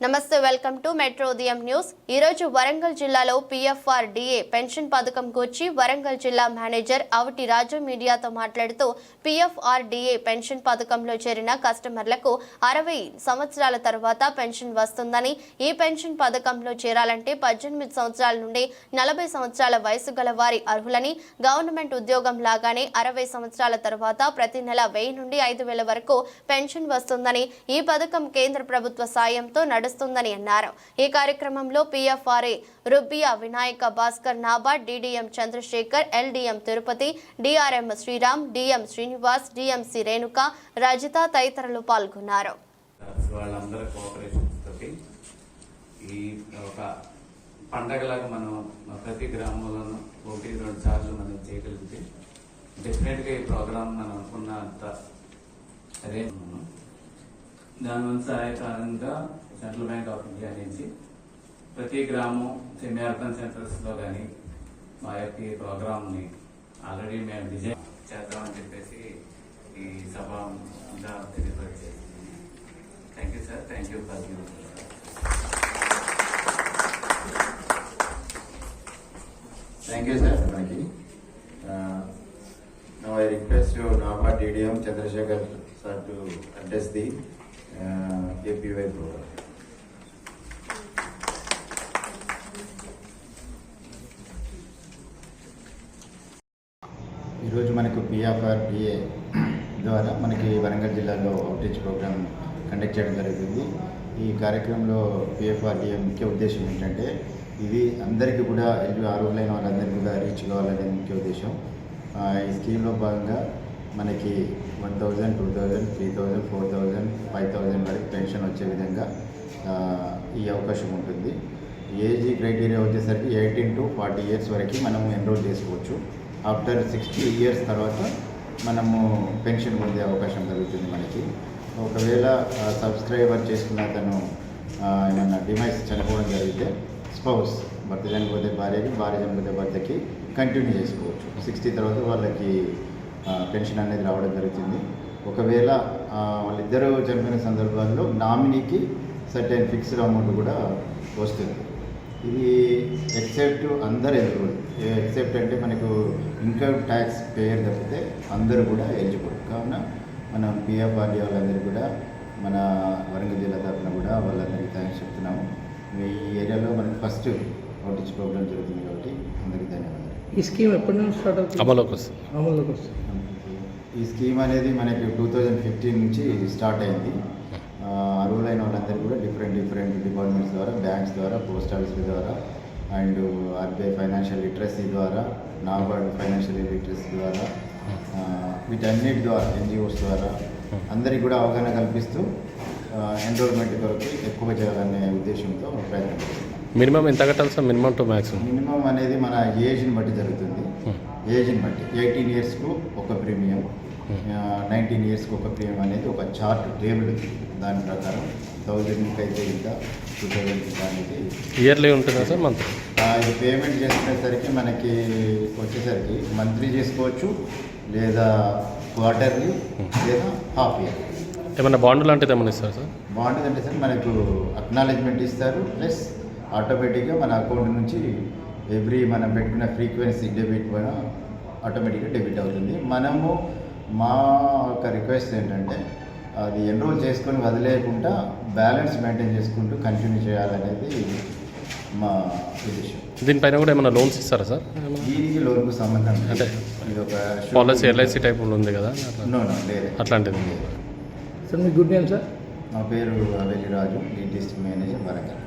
నమస్తే welcome to metro ఉదయం news. ఈరోజు వరంగల్ జిల్లాలో పిఎఫ్ఆర్ డిఏ పెన్షన్ పథకం గురించి వరంగల్ జిల్లా మేనేజర్ అవటి రాజు మీడియాతో మాట్లాడుతూ పిఎఫ్ఆర్ డిఏ పెన్షన్ పథకంలో చేరిన కస్టమర్లకు అరవై సంవత్సరాల తర్వాత పెన్షన్ వస్తుందని ఈ పెన్షన్ పథకంలో చేరాలంటే పద్దెనిమిది సంవత్సరాల నుండి నలభై సంవత్సరాల వయసు గల వారి అర్హులని గవర్నమెంట్ ఉద్యోగం లాగానే అరవై సంవత్సరాల తర్వాత ప్రతి నెల వెయ్యి నుండి ఐదు వేల వరకు పెన్షన్ వస్తుందని ఈ పథకం కేంద్ర ప్రభుత్వ సాయంతో నడుస్తుందని అన్నారు. ఈ కార్యక్రమంలో PFRA Rubiya Vinayaka Bhaskar NABARD DDM Chandrasekhar LDM Tirupati DRM Sriram DM Srinivas DMC Renuka Rajitha తదితరులు పాల్గొన్నారు. ఈ ఒక పండగలాగా మనం ప్రతి గ్రామంలోనూ ఒకటి రెండు సార్లు మనం చేయగలిగితే డెఫినెట్గా ఈ ప్రోగ్రామ్ మనం అనుకున్న అంత అదే దాని సహాయ సహాయకారంగా సెంట్రల్ బ్యాంక్ ఆఫ్ ఇండియా నుంచి ప్రతి గ్రామం సెమీ అర్బన్ సెంటర్స్లో కానీ మా యొక్క ప్రోగ్రామ్ని ఆల్రెడీ మేము డిజైన్ చేద్దామని చెప్పేసి ఈ సభ అంతా thank you sir thank you for you Thank you, sir. Thank you. Uh, Now I request you, to DDM Chandrasekhar sir to address the APY programme ఈరోజు మనకు పిఎఫ్ఆర్ పిఏ ద్వారా మనకి వరంగల్ జిల్లాలో అవుట్రీచ్ ప్రోగ్రామ్ కండక్ట్ చేయడం జరుగుతుంది. ఈ కార్యక్రమంలో PFRDA ముఖ్య ఉద్దేశం ఏంటంటే ఇది అందరికీ కూడా ఎల్లు అర్హులైన వాళ్ళందరికీ కూడా రీచ్ కావాలనే ముఖ్య ఉద్దేశం. ఈ స్కీమ్లో భాగంగా మనకి one thousand two thousand three thousand four thousand five thousand వరకు పెన్షన్ వచ్చే విధంగా ఈ అవకాశం ఉంటుంది. ఏజ్ క్రైటీరియా వచ్చేసరికి ఎయిటీన్ టు ఫార్టీ ఇయర్స్ వరకు మనం ఎన్రోల్ చేసుకోవచ్చు. ఆఫ్టర్ సిక్స్టీ ఇయర్స్ తర్వాత మనము పెన్షన్ పొందే అవకాశం జరుగుతుంది మనకి. ఒకవేళ సబ్స్క్రైబర్ చేసుకున్న అతను ఏమన్నా డిమైస్ చనిపోవడం జరిగితే స్పౌస్ భర్త చనిపోతే భార్యకి భార్య చనిపోతే భర్తకి కంటిన్యూ చేసుకోవచ్చు. సిక్స్టీ తర్వాత వాళ్ళకి పెన్షన్ అనేది రావడం జరుగుతుంది. ఒకవేళ వాళ్ళిద్దరూ చనిపోయిన సందర్భాల్లో నామినీకి సర్టెన్ ఫిక్స్డ్ అమౌంట్ కూడా వస్తుంది. ఇది ఎక్సెప్ట్ అందరు ఎలిజిబుల్. ఎక్సెప్ట్ అంటే మనకు ఇన్కమ్ ట్యాక్స్ పేయర్ తప్పితే అందరూ కూడా ఎలిజిబుల్. కావున మన పిఎఫ్ఆర్డీ వాళ్ళందరికీ కూడా మన వరంగల్ జిల్లా తరఫున కూడా వాళ్ళందరికీ థ్యాంక్స్ చెప్తున్నాము. ఈ ఏరియాలో మనకి ఫస్ట్ అవుటింగ్ ప్రోగ్రామ్ జరుగుతుంది కాబట్టి. ఈ స్కీమ్ ఎప్పటి నుంచి స్టార్ట్ అవుతుంది? అమలుకి వస్తుంది. అమల్లోకి వస్తుంది. ఈ స్కీమ్ అనేది మనకి టూ థౌజండ్ ఫిఫ్టీన్ నుంచి స్టార్ట్ అయింది. ఆ, అర్హులైన వాళ్ళందరూ కూడా డిఫరెంట్ డిఫరెంట్ డిపార్ట్మెంట్స్ ద్వారా బ్యాంక్స్ ద్వారా పోస్ట్ ఆఫీస్ ద్వారా అండ్ ఆర్బీఐ ఫైనాన్షియల్ లిటరసీ ద్వారా నాబార్డ్ ఫైనాన్షియల్ లిటరసీ ద్వారా వీటన్నిటి ద్వారా ఎన్జిఓస్ ద్వారా అందరికీ కూడా అవగాహన కల్పిస్తూ ఎన్రోల్మెంట్ కొరకు ఎక్కువ చేయాలనే ఉద్దేశంతో ప్రయత్నం మినిమం ఎంత కట్టాలి sir? Minimum to maximum minimum అనేది మన ఏజ్ని బట్టి జరుగుతుంది. ఏజ్ని బట్టి. ఎయిటీన్ ఇయర్స్కు ఒక ప్రీమియం. నైన్టీన్ ఇయర్స్కి ఒక ప్రీమియం అనేది ఒక చార్ట్ టేబుల్. దాని ప్రకారం థౌజండ్కి అయితే ఇంత టూ థౌజండ్కి అనేది ఇయర్లీ ఉంటుందా సార్ మంత్ ఇది పేమెంట్ చేసుకునేసరికి మనకి వచ్చేసరికి మంత్లీ చేసుకోవచ్చు లేదా క్వార్టర్లీ లేదా హాఫ్ ఇయర్. ఏమన్నా బాండ్ లాంటిది ఏమన్నా ఇస్తారు సార్? బాగుంటుంది అంటే సార్ మనకు అక్నాలెడ్జ్మెంట్ ఇస్తారు ప్లస్ ఆటోమేటిక్గా మన అకౌంట్ నుంచి ఎవ్రీ మనం పెట్టుకున్న ఫ్రీక్వెన్సీ డెబిట్ మన ఆటోమేటిక్గా డెబిట్ అవుతుంది. మనము మా యొక్క రిక్వెస్ట్ ఏంటంటే అది ఎన్రోల్ చేసుకొని వదిలేయకుండా బ్యాలెన్స్ మెయింటైన్ చేసుకుంటూ కంటిన్యూ చేయాలనేది మా ఉద్దేశం. దీనిపైన కూడా ఏమైనా లోన్స్ ఇస్తారా సార్? దీనికి లోన్కు సంబంధం. అంటే ఇది ఒక పాలసీ ఎల్ఐసి టైప్ ఉంది కదా? నో నో అట్లాంటిది. సార్ మీ గుడ్ నేమ్ సార్? మా పేరు వెల్లిరాజు డి డిస్ట్రిక్ట్ మేనేజర్ వరంగల్.